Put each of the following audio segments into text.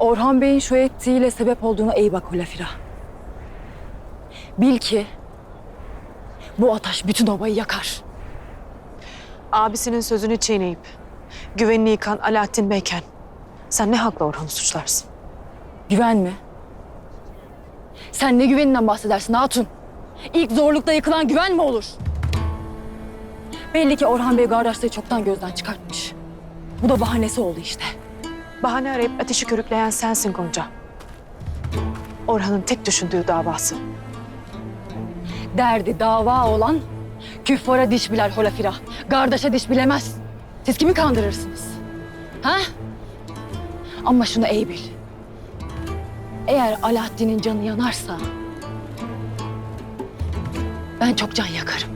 Orhan Bey'in şu ettiğiyle sebep olduğunu iyi bak Hulafira. Bil ki bu ateş bütün obayı yakar. Abisinin sözünü çiğneyip güvenini yıkan Alaaddin Beyken sen ne hakla Orhan'ı suçlarsın? Güven mi? Sen ne güveninden bahsedersin Hatun? İlk zorlukta yıkılan güven mi olur? Belli ki Orhan Bey kardeşleri çoktan gözden çıkartmış. Bu da bahanesi oldu işte. Bahane arayıp ateşi körükleyen sensin Gonca. Orhan'ın tek düşündüğü davası. Derdi dava olan küffara diş biler Holafira. Kardeşe diş bilemez. Siz kimi kandırırsınız? Ha? Ama şunu iyi bil. Eğer Alaaddin'in canı yanarsa... ...ben çok can yakarım.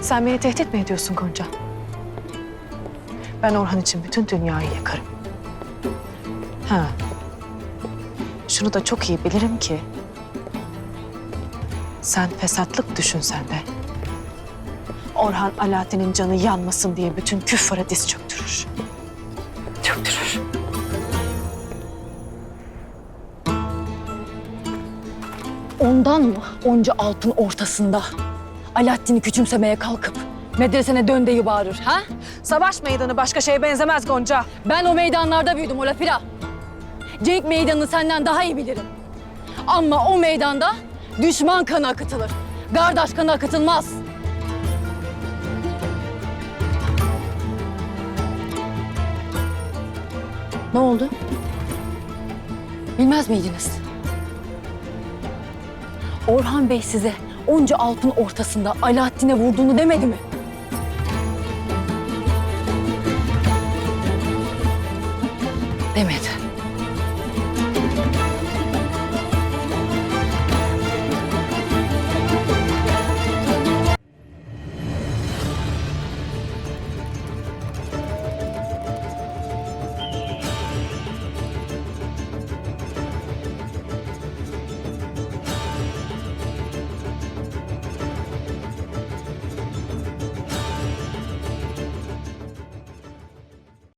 Sen beni tehdit mi ediyorsun Gonca? Ben Orhan için bütün dünyayı yakarım. Ha. Şunu da çok iyi bilirim ki... ...sen fesatlık düşünsen de... ...Orhan Alaaddin'in canı yanmasın diye bütün küffara diz çöktürür. Çöktürür. Ondan mı onca altın ortasında Alaaddin'i küçümsemeye kalkıp medresene dön deyi bağırır ha? Savaş meydanı başka şeye benzemez Gonca. Ben o meydanlarda büyüdüm Olafira. Cenk meydanını senden daha iyi bilirim. Ama o meydanda düşman kanı akıtılır. Kardeş kanı akıtılmaz. Ne oldu? Bilmez miydiniz? Orhan Bey size onca altın ortasında Alaaddin'e vurduğunu demedi mi? Demedi.